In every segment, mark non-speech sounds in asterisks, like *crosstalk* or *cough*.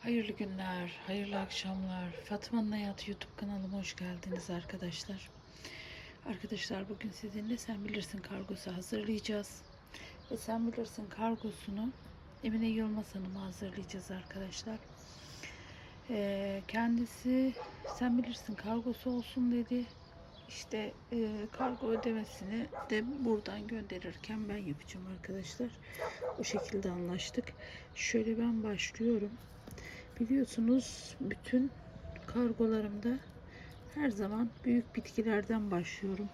Hayırlı günler, hayırlı akşamlar. Fatma'nın Hayatı YouTube kanalıma hoş geldiniz arkadaşlar. Arkadaşlar bugün sizinle Sen Bilirsin kargosu hazırlayacağız. Ve Sen Bilirsin kargosunu Emine Yılmaz Hanım'a hazırlayacağız arkadaşlar. Ee, kendisi Sen Bilirsin kargosu olsun dedi. İşte e, kargo ödemesini de buradan gönderirken ben yapacağım arkadaşlar. O şekilde anlaştık. Şöyle ben başlıyorum. Biliyorsunuz bütün kargolarımda her zaman büyük bitkilerden başlıyorum.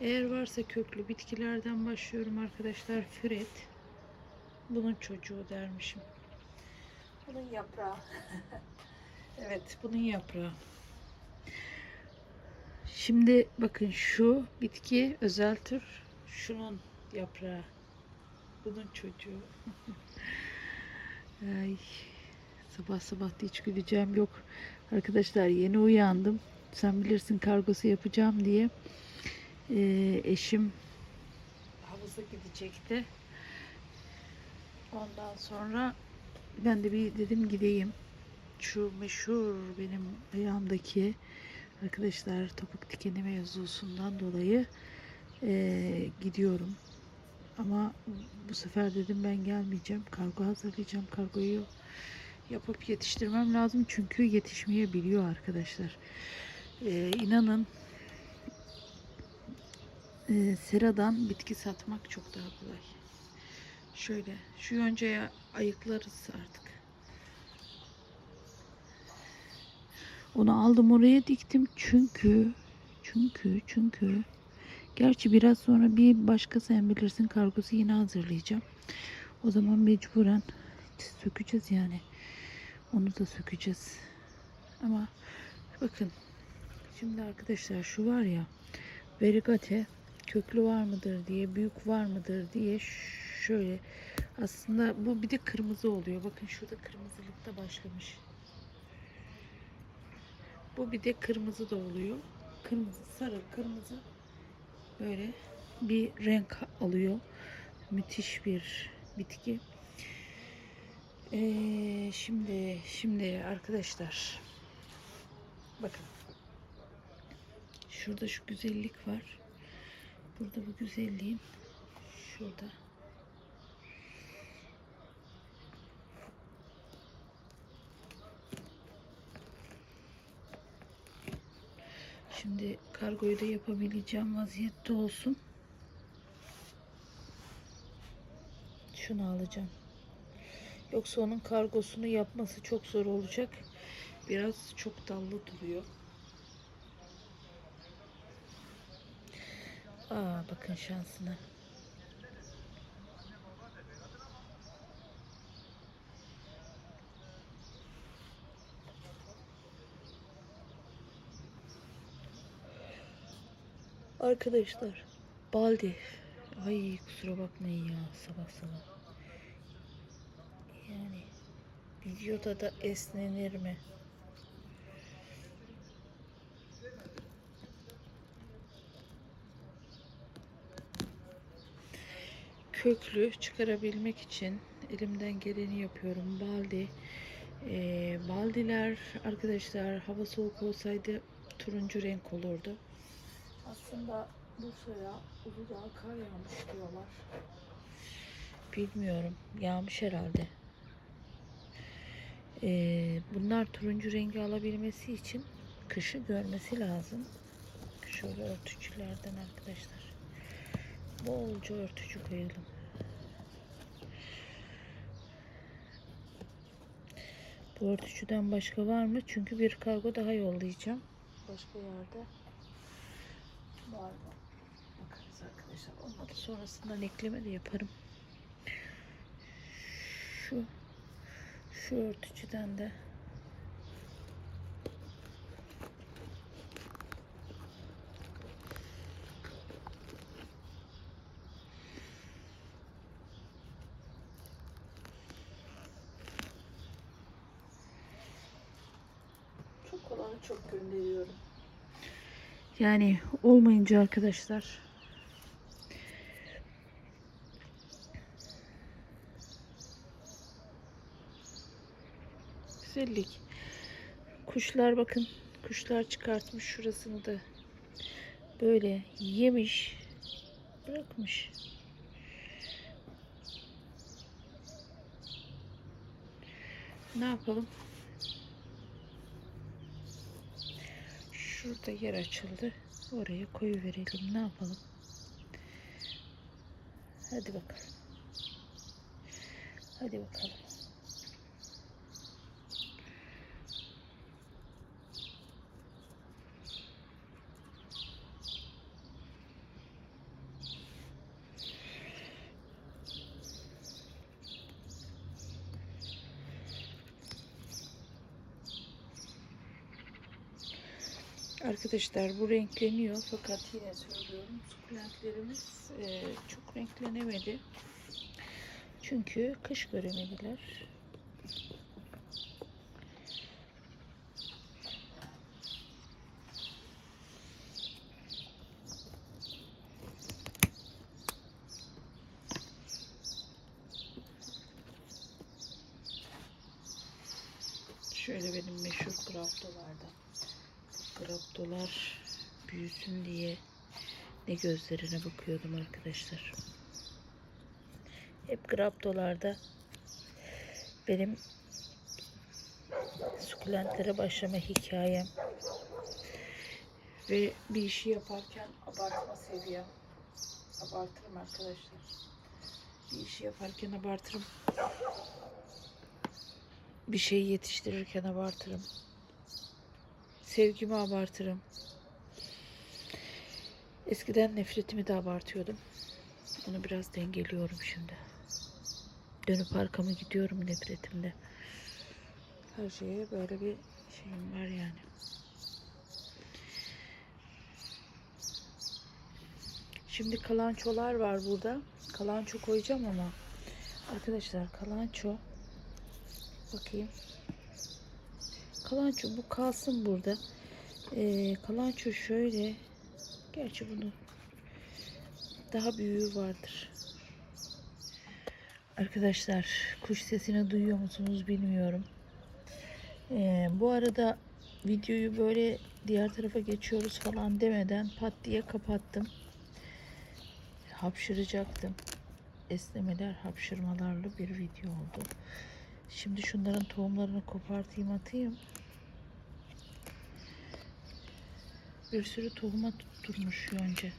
Eğer varsa köklü bitkilerden başlıyorum arkadaşlar. Füret. Bunun çocuğu dermişim. Bunun yaprağı. *laughs* evet bunun yaprağı. Şimdi bakın şu bitki özel tür. Şunun yaprağı. Bunun çocuğu. *laughs* Ay. Sabah sabah da hiç güleceğim yok. Arkadaşlar yeni uyandım. Sen bilirsin kargosu yapacağım diye. Ee, eşim havuza gidecekti. Ondan sonra ben de bir dedim gideyim. Şu meşhur benim ayağımdaki arkadaşlar topuk dikeni mevzusundan dolayı ee, gidiyorum. Ama bu sefer dedim ben gelmeyeceğim. Kargo hazırlayacağım. Kargoyu yapıp yetiştirmem lazım çünkü yetişmeyebiliyor arkadaşlar. Ee, inanın e, seradan bitki satmak çok daha kolay. Şöyle şu yoncaya ayıklarız artık. Onu aldım oraya diktim çünkü çünkü çünkü gerçi biraz sonra bir başka sen bilirsin kargosu yine hazırlayacağım. O zaman mecburen sökeceğiz yani. Onu da sökeceğiz. Ama bakın şimdi arkadaşlar şu var ya verigate köklü var mıdır diye büyük var mıdır diye şöyle aslında bu bir de kırmızı oluyor. Bakın şurada kırmızılık da başlamış. Bu bir de kırmızı da oluyor. Kırmızı, sarı, kırmızı böyle bir renk alıyor. Müthiş bir bitki. Ee, şimdi şimdi arkadaşlar. Bakın. Şurada şu güzellik var. Burada bu güzelliğin şurada. Şimdi kargoyu da yapabileceğim vaziyette olsun. Şunu alacağım Yoksa onun kargosunu yapması çok zor olacak. Biraz çok dallı duruyor. Aa bakın şansına. Arkadaşlar baldi. Ay kusura bakmayın ya sabah sabah. Yani videoda da esnenir mi? Köklü çıkarabilmek için elimden geleni yapıyorum. Baldi. Ee, baldiler arkadaşlar hava soğuk olsaydı turuncu renk olurdu. Aslında Bursa'ya Uludağ'a kar yağmış diyorlar. Bilmiyorum. Yağmış herhalde. Ee, bunlar turuncu rengi alabilmesi için kışı görmesi lazım. Şöyle örtücülerden arkadaşlar. Bolca örtücü koyalım. Bu örtücüden başka var mı? Çünkü bir kargo daha yollayacağım. Başka yerde var mı? Bakarız arkadaşlar. Olmadı sonrasından ekleme de yaparım. Şu şu örtücüden de çok olanı çok gönderiyorum. Yani olmayınca arkadaşlar güzellik. Kuşlar bakın. Kuşlar çıkartmış şurasını da. Böyle yemiş. Bırakmış. Ne yapalım? Şurada yer açıldı. Oraya koyu verelim. Ne yapalım? Hadi bakalım. Hadi bakalım. Arkadaşlar bu renkleniyor fakat yine söylüyorum sukulentlerimiz e, çok renklenemedi. Çünkü kış göremediler. Şöyle benim meşhur Graptolar büyüsün diye ne gözlerine bakıyordum arkadaşlar. Hep graptolarda benim sukulentlere başlama hikayem ve bir işi yaparken abartma seviyem. Abartırım arkadaşlar. Bir işi yaparken abartırım. Bir şeyi yetiştirirken abartırım. Sevgimi abartırım. Eskiden nefretimi de abartıyordum. Onu biraz dengeliyorum şimdi. Dönüp arkamı gidiyorum nefretimde. Her şeye böyle bir şeyim var yani. Şimdi kalançolar var burada. Kalanço koyacağım ama arkadaşlar kalanço bakayım. Kalanço bu kalsın burada. Ee, kalanço şöyle. Gerçi bunu daha büyüğü vardır. Arkadaşlar kuş sesini duyuyor musunuz bilmiyorum. Ee, bu arada videoyu böyle diğer tarafa geçiyoruz falan demeden pat diye kapattım. Hapşıracaktım. Esnemeler hapşırmalarlı bir video oldu. Şimdi şunların tohumlarını kopartayım atayım. Bir sürü tohuma tutturmuş önce.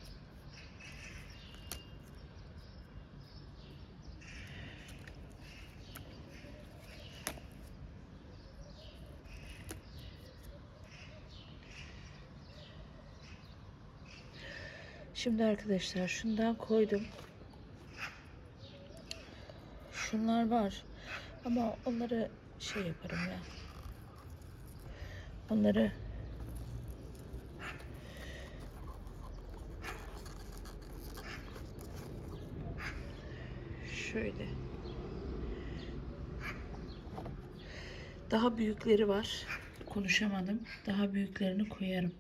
Şimdi arkadaşlar şundan koydum. Şunlar var. Ama onları şey yaparım ya. Onları şöyle daha büyükleri var. Konuşamadım. Daha büyüklerini koyarım.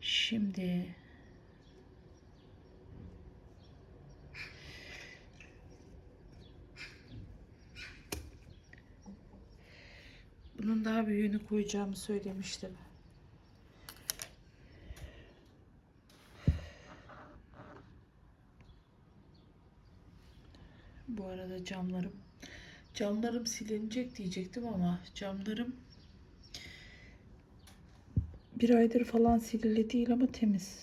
Şimdi Bunun daha büyüğünü koyacağımı söylemiştim. Bu arada camlarım camlarım silinecek diyecektim ama camlarım bir aydır falan silili değil ama temiz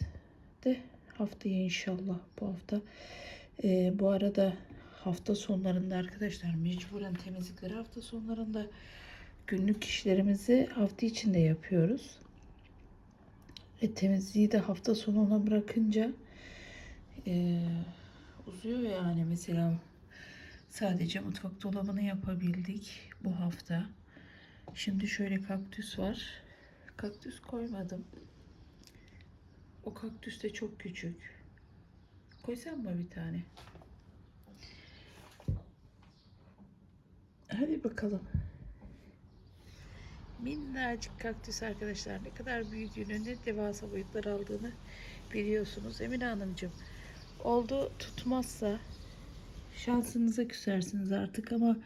de haftaya inşallah bu hafta Ee, bu arada hafta sonlarında arkadaşlar mecburen temizlikleri hafta sonlarında günlük işlerimizi hafta içinde yapıyoruz. E, temizliği de hafta sonuna bırakınca e, uzuyor yani mesela sadece mutfak dolabını yapabildik bu hafta. Şimdi şöyle kaktüs var. Kaktüs koymadım. O kaktüs de çok küçük. Koysam mı bir tane? Hadi bakalım. Minnacık kaktüs arkadaşlar. Ne kadar büyüdüğünü, ne devasa boyutlar aldığını biliyorsunuz. Emine Hanımcığım oldu tutmazsa Şansınıza küsersiniz artık ama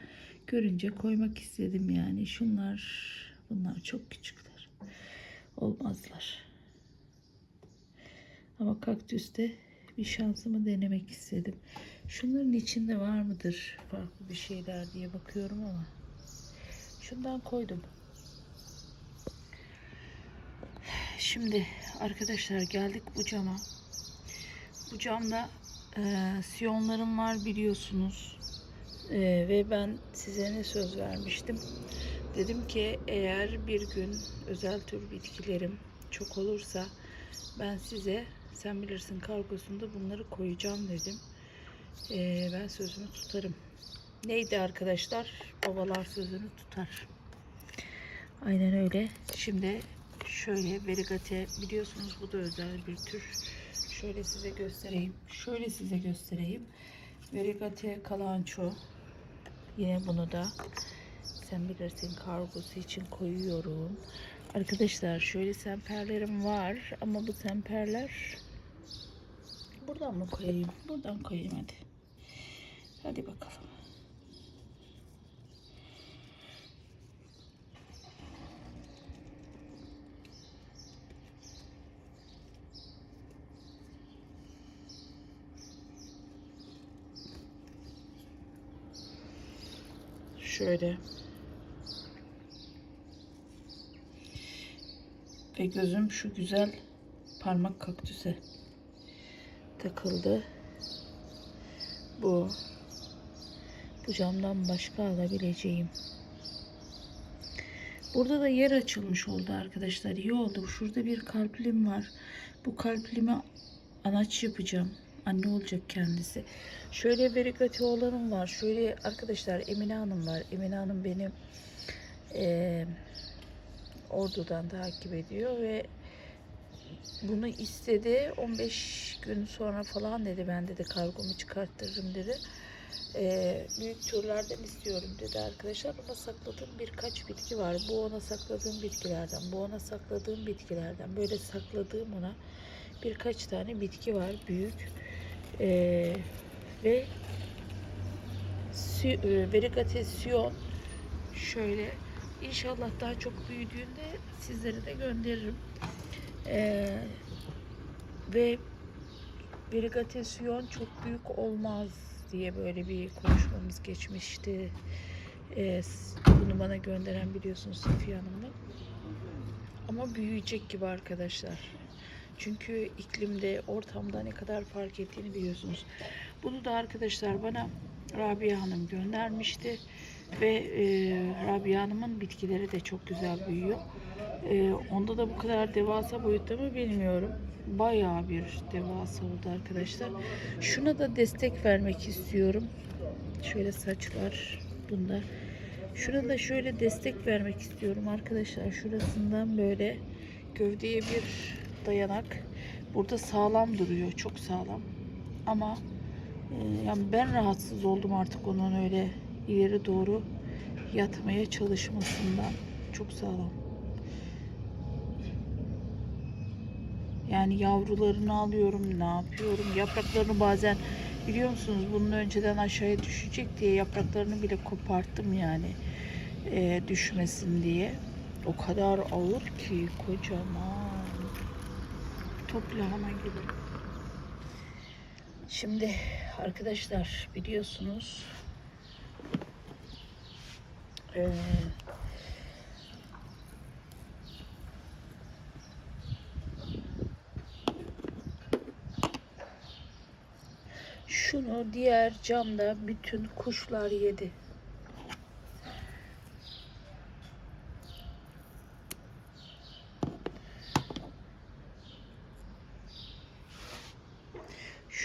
görünce koymak istedim yani. Şunlar bunlar çok küçükler. Olmazlar. Ama kaktüste bir şansımı denemek istedim. Şunların içinde var mıdır farklı bir şeyler diye bakıyorum ama şundan koydum. Şimdi arkadaşlar geldik bu cama. Bu camda e, siyonlarım var biliyorsunuz. E, ve ben size ne söz vermiştim? Dedim ki eğer bir gün özel tür bitkilerim çok olursa ben size sen bilirsin kargosunda bunları koyacağım dedim. E, ben sözümü tutarım. Neydi arkadaşlar? Babalar sözünü tutar. Aynen öyle. Şimdi şöyle verigate biliyorsunuz bu da özel bir tür. Şöyle size göstereyim. Şöyle size göstereyim. Verigate kalanço. Yine bunu da sen bilirsin kargosu için koyuyorum. Arkadaşlar şöyle semperlerim var ama bu semperler buradan mı koyayım? Buradan koyayım hadi. Hadi bakalım. Şöyle. Ve gözüm şu güzel parmak kaktüse takıldı. Bu bu camdan başka alabileceğim. Burada da yer açılmış oldu arkadaşlar. İyi oldu. Şurada bir kalplim var. Bu kalplimi anaç yapacağım. Anne olacak kendisi. Şöyle verigati olanım var. Şöyle arkadaşlar Emine Hanım var. Emine Hanım benim eee Ordu'dan takip ediyor ve bunu istedi. 15 gün sonra falan dedi ben dedi kargomu çıkarttırırım dedi. Ee, büyük türlerden istiyorum dedi arkadaşlar. Ona sakladığım birkaç bitki var. Bu ona sakladığım bitkilerden, bu ona sakladığım bitkilerden. Böyle sakladığım ona birkaç tane bitki var büyük. Ee, ve e, verigatesyon şöyle İnşallah daha çok büyüdüğünde sizlere de gönderirim. Ee, ve verigatesyon çok büyük olmaz diye böyle bir konuşmamız geçmişti. Ee, bunu bana gönderen biliyorsunuz Safiye Hanım'la. Ama büyüyecek gibi arkadaşlar. Çünkü iklimde, ortamda ne kadar fark ettiğini biliyorsunuz. Bunu da arkadaşlar bana Rabia Hanım göndermişti. Ve e, Rabia Hanım'ın bitkileri de çok güzel büyüyor. E, onda da bu kadar devasa boyutta mı bilmiyorum. Bayağı bir devasa oldu arkadaşlar. Şuna da destek vermek istiyorum. Şöyle saçlar bunda. Şuna da şöyle destek vermek istiyorum arkadaşlar. Şurasından böyle gövdeye bir dayanak. Burada sağlam duruyor. Çok sağlam. Ama e, yani ben rahatsız oldum artık onun öyle ileri doğru yatmaya çalışmasından. Çok sağlam. Yani yavrularını alıyorum, ne yapıyorum? Yapraklarını bazen biliyor musunuz bunun önceden aşağıya düşecek diye yapraklarını bile koparttım yani e, düşmesin diye. O kadar ağır ki kocaman. Top lahana gibi. Şimdi arkadaşlar biliyorsunuz ee, şunu diğer camda bütün kuşlar yedi.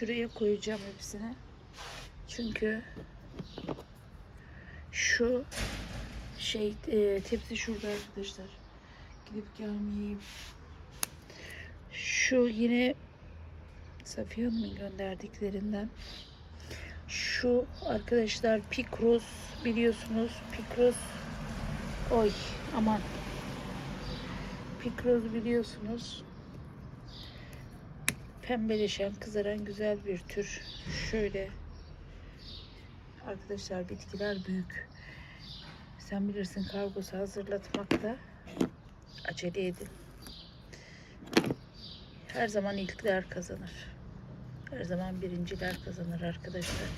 Şuraya koyacağım hepsini. Çünkü şu şey e, tepsi şurada arkadaşlar. Gidip gelmeyeyim. Şu yine Safiye Hanım'ın gönderdiklerinden. Şu arkadaşlar Pikros biliyorsunuz. Pikros oy aman Pikros biliyorsunuz. Pembeleşen, kızaran güzel bir tür. Şöyle Arkadaşlar bitkiler büyük. Sen bilirsin kargosu hazırlatmakta acele edin. Her zaman ilkler kazanır. Her zaman birinciler kazanır arkadaşlar.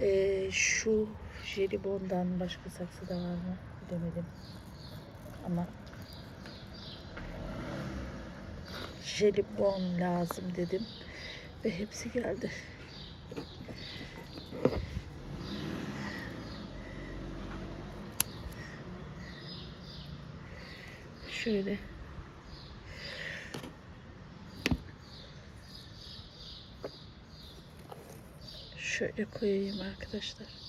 Ee, şu jelibondan başka saksı da var mı bilemedim. Ama jelibon lazım dedim ve hepsi geldi. Şöyle. Şöyle koyayım arkadaşlar.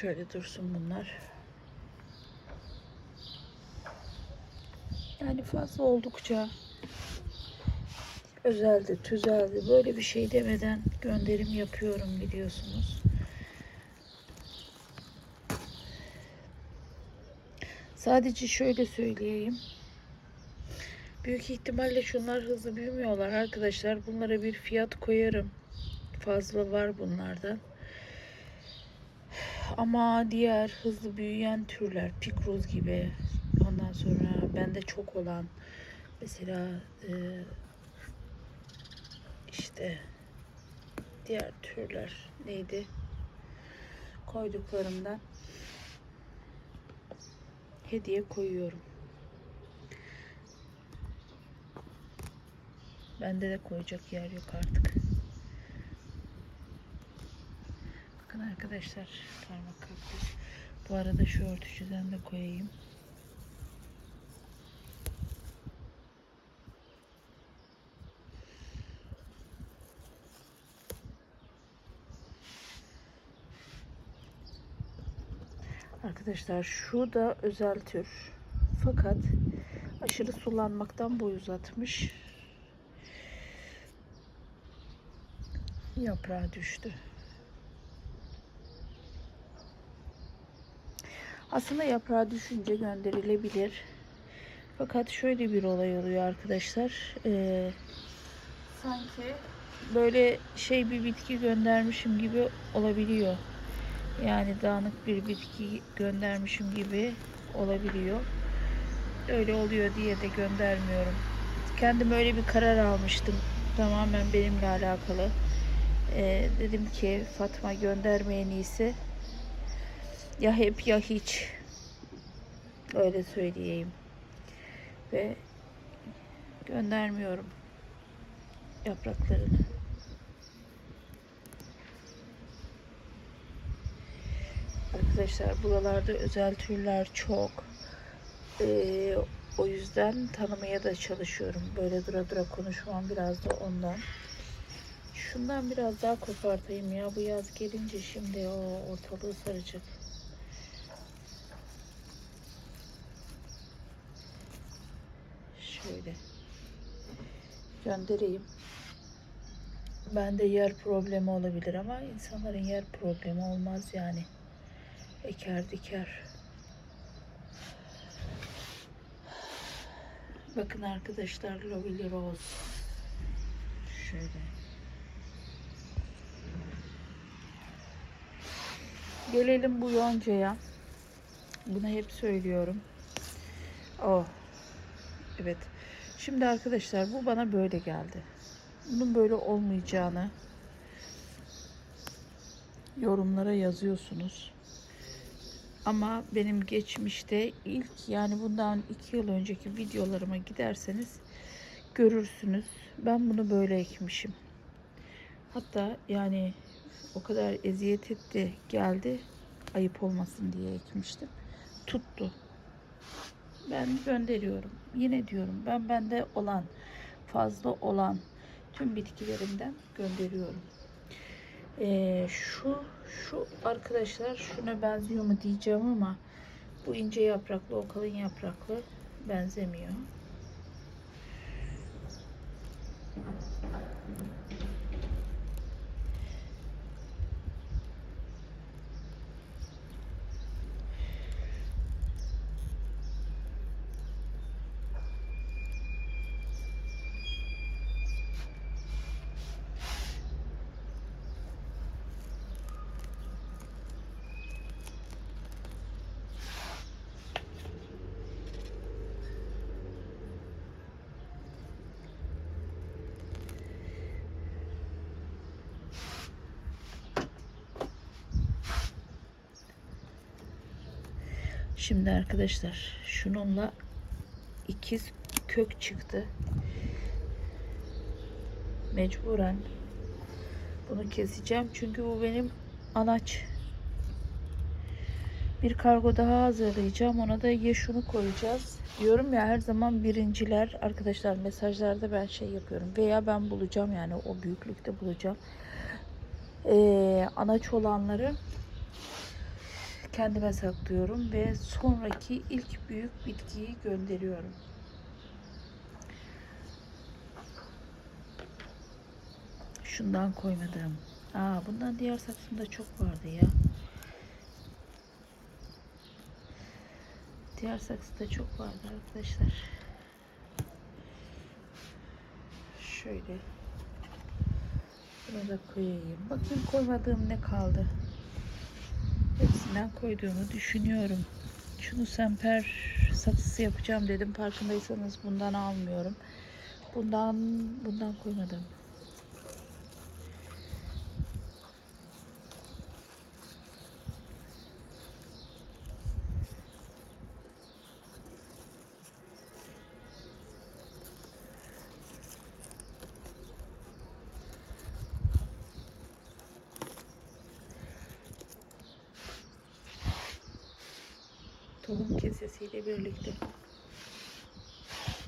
Şöyle dursun bunlar. Yani fazla oldukça özelde, tüzelde böyle bir şey demeden gönderim yapıyorum biliyorsunuz. Sadece şöyle söyleyeyim. Büyük ihtimalle şunlar hızlı büyümüyorlar arkadaşlar. Bunlara bir fiyat koyarım. Fazla var bunlardan. Ama diğer hızlı büyüyen türler, pikroz gibi, ondan sonra bende çok olan, mesela e, işte diğer türler neydi? Koyduklarımdan hediye koyuyorum. Bende de koyacak yer yok artık. Bakın arkadaşlar parmak kaktüs. Bu arada şu örtücüden de koyayım. Arkadaşlar şu da özel tür. Fakat aşırı sulanmaktan boy uzatmış. Yaprağı düştü. Aslında yaprağı düşünce gönderilebilir. Fakat şöyle bir olay oluyor arkadaşlar. Ee, sanki böyle şey bir bitki göndermişim gibi olabiliyor. Yani dağınık bir bitki göndermişim gibi olabiliyor. Öyle oluyor diye de göndermiyorum. Kendim öyle bir karar almıştım. Tamamen benimle alakalı. Ee, dedim ki Fatma göndermeyen iyisi ya hep ya hiç. Öyle söyleyeyim. Ve göndermiyorum yapraklarını. Arkadaşlar buralarda özel türler çok. Ee, o yüzden tanımaya da çalışıyorum. Böyle dura dura konuşmam biraz da ondan. Şundan biraz daha kopartayım ya. Bu yaz gelince şimdi o ortalığı saracak. Şöyle göndereyim. Bende yer problemi olabilir ama insanların yer problemi olmaz yani. Eker diker. Bakın arkadaşlar Lovely Rose. Şöyle. Gelelim bu yoncaya. Bunu hep söylüyorum. Oh. Evet. Şimdi arkadaşlar bu bana böyle geldi. Bunun böyle olmayacağını yorumlara yazıyorsunuz. Ama benim geçmişte ilk yani bundan iki yıl önceki videolarıma giderseniz görürsünüz. Ben bunu böyle ekmişim. Hatta yani o kadar eziyet etti geldi ayıp olmasın diye ekmiştim. Tuttu. Ben gönderiyorum. Yine diyorum ben bende olan fazla olan tüm bitkilerimden gönderiyorum. Ee, şu şu arkadaşlar şuna benziyor mu diyeceğim ama bu ince yapraklı o kalın yapraklı benzemiyor. Şimdi arkadaşlar şununla ikiz kök çıktı. Mecburen bunu keseceğim çünkü bu benim anaç. Bir kargo daha hazırlayacağım. Ona da şunu koyacağız. Diyorum ya her zaman birinciler arkadaşlar mesajlarda ben şey yapıyorum. Veya ben bulacağım yani o büyüklükte bulacağım. Ee, anaç olanları kendime saklıyorum ve sonraki ilk büyük bitkiyi gönderiyorum. Şundan koymadım. Aa, bundan diğer saksımda çok vardı ya. Diğer saksıda çok vardı arkadaşlar. Şöyle. Bunu da koyayım. Bakayım koymadığım ne kaldı. Hepsinden koyduğumu düşünüyorum. Şunu semper saksısı yapacağım dedim. Farkındaysanız bundan almıyorum. Bundan bundan koymadım. Kesesiyle birlikte.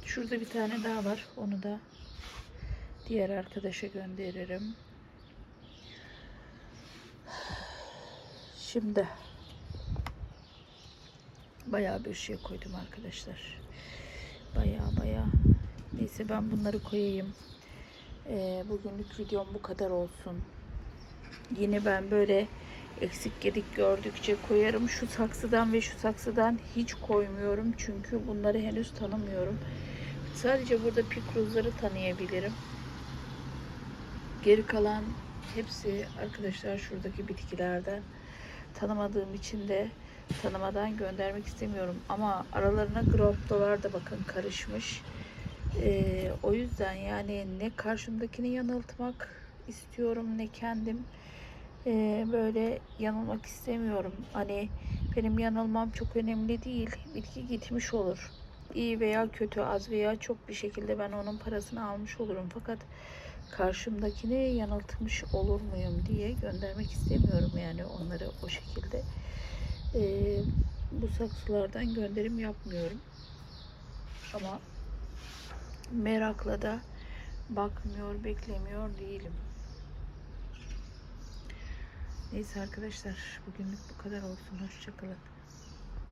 Şurada bir tane daha var. Onu da diğer arkadaşa gönderirim. Şimdi bayağı bir şey koydum arkadaşlar. Bayağı bayağı. Neyse ben bunları koyayım. Ee, bugünlük videom bu kadar olsun. Yine ben böyle eksik gedik gördükçe koyarım. Şu saksıdan ve şu saksıdan hiç koymuyorum. Çünkü bunları henüz tanımıyorum. Sadece burada pikruzları tanıyabilirim. Geri kalan hepsi arkadaşlar şuradaki bitkilerden. Tanımadığım için de tanımadan göndermek istemiyorum. Ama aralarına graftolar da bakın karışmış. Ee, o yüzden yani ne karşımdakini yanıltmak istiyorum ne kendim e, böyle yanılmak istemiyorum. Hani benim yanılmam çok önemli değil. Bitki gitmiş olur. İyi veya kötü, az veya çok bir şekilde ben onun parasını almış olurum. Fakat karşımdakini yanıltmış olur muyum diye göndermek istemiyorum yani onları o şekilde. E, bu saksılardan gönderim yapmıyorum. Ama merakla da bakmıyor, beklemiyor değilim. Neyse arkadaşlar bugünlük bu kadar olsun. Hoşçakalın.